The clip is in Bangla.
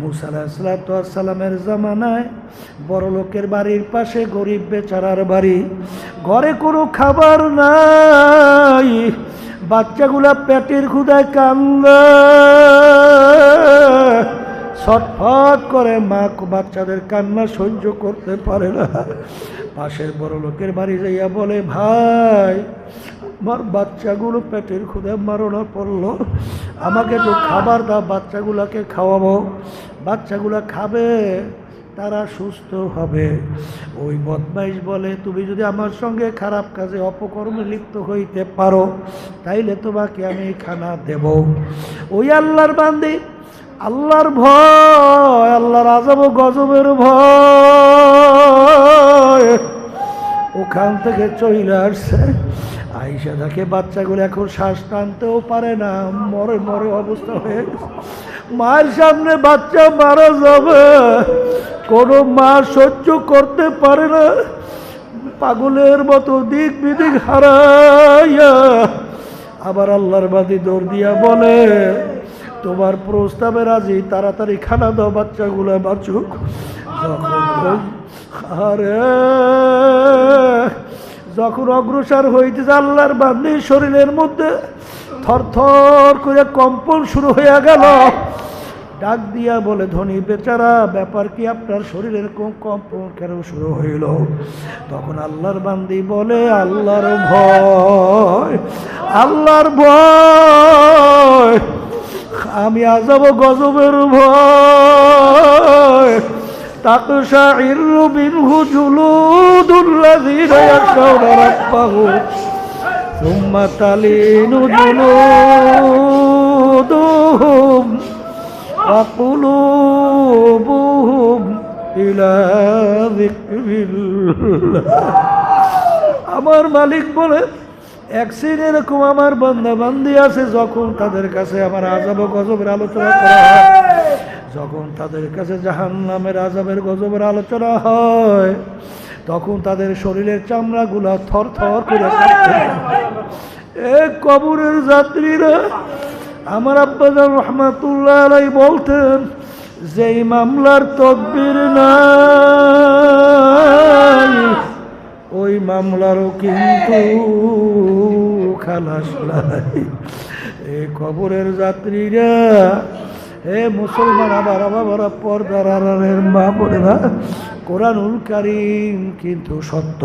মুসালামের জামানায় বড় লোকের বাড়ির পাশে গরিব বেচারার বাড়ি। ঘরে কোনো খাবার নাই। বাচ্চাগুলা পেটের ক্ষুদায় কান্দা। ছটফট করে মা বাচ্চাদের কান্না সহ্য করতে পারে না। পাশের বড় লোকের বাড়ি যাইয়া বলে, ভাই আমার বাচ্চাগুলো পেটের খুদে মারণা পড়ল। আমাকে তো খাবার দাও, বাচ্চাগুলোকে খাওয়াবো। বাচ্চাগুলো খাবে, তারা সুস্থ হবে। ওই বদমাইশ বলে, তুমি যদি আমার সঙ্গে খারাপ কাজে, অপকর্মে লিপ্ত হইতে পারো, তাইলে তোমাকে আমি খানা দেব। ওই আল্লাহর বান্দি, আল্লাহর ভয়, আল্লাহর আজব গজবের ভয়। ওখান থেকে চলে আসছে। আইসা দেখে বাচ্চাগুলো এখন শ্বাস টানতেও পারে না। মরে মরে অবস্থা হয়ে মায়ের সামনে বাচ্চা মারা যাবে। কোনো মা সহ্য করতে পারে না। পাগলের মতো দিক বিদিক হারাইয়া আবার আল্লাহর বাদি দৌড় দিয়া বলে, তোমার প্রস্তাবে রাজি, তাড়াতাড়ি খানা দাও বাচ্চাগুলো, বাঁচুক। আরে যখন অগ্রসর হইতেছে আল্লাহর বান্দির শরীরের মধ্যে থরথর করে কম্পন শুরু হইয়া গেল, ডাক দিয়া বলে, ধনী বেচারা, ব্যাপার কি আপনার শরীরের কম্পন কেন শুরু হইল? তখন আল্লাহর বান্দি বলে, আল্লাহর ভয় আল্লাহর ভয়, আমি আজাব গজবের ভয় تقشعر منه جلود الذين يخشون ربهم ثم تلين جلودهم وقلوبهم إلى ذكر الله আমার মালিক বলে এক সিন এরকম আমার বান্দা বান্দি আছে যখন তাদের কাছে আমার আজাব ও গজবের আলোচনা করা হয় যখন তাদের কাছে জাহান নামের আজাবের গজবের আলোচনা হয়, তখন তাদের শরীরের চামড়াগুলা থর থর করে এ কবরের যাত্রীরা, আমার আব্বাজান রহমাতুল্লাহ আলাই বলতেন, যেই মামলার তদবির নাই, ওই মামলারও কিন্তু খালাস নাই। এই কবরের যাত্রীরা হে মুসলমান আবার আবার পর্দার আড়ালের মা কিন্তু সত্য।